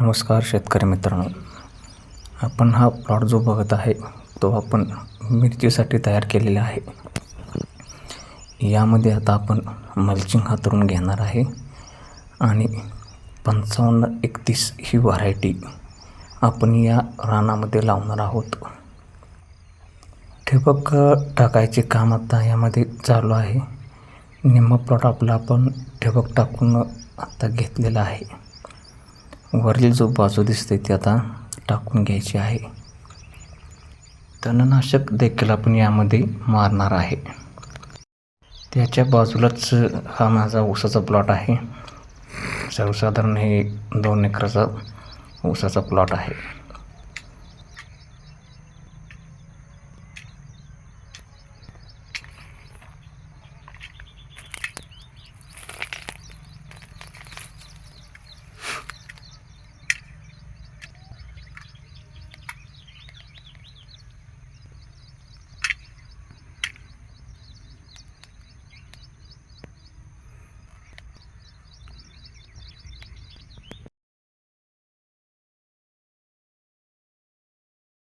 नमस्कार शेतकरी मित्रांनो. आपण हा प्लॉट जो बघत आहे तो आपण मिरचीसाठी तयार केलेला आहे. यामध्ये आता आपण मल्चिंग हातरून घेणार आहे आणि पंचावन्न एकतीस ही व्हरायटी आपण या रानामध्ये लावणार आहोत. ठिबक टाकायचे काम आता यामध्ये चालू आहे. निम्मा प्लॉट आपला आपण ठिबक टाकून आता घेतलेला आहे. वरील जो बाजू दिसते ती आता टाकून घ्यायची आहे. तणनाशक देखील आपण यामध्ये मारणार आहे. त्याच्या बाजूलाच हा माझा ऊसाचा प्लॉट आहे. सर्वसाधारण हे दोन एकराचा ऊसाचा प्लॉट आहे.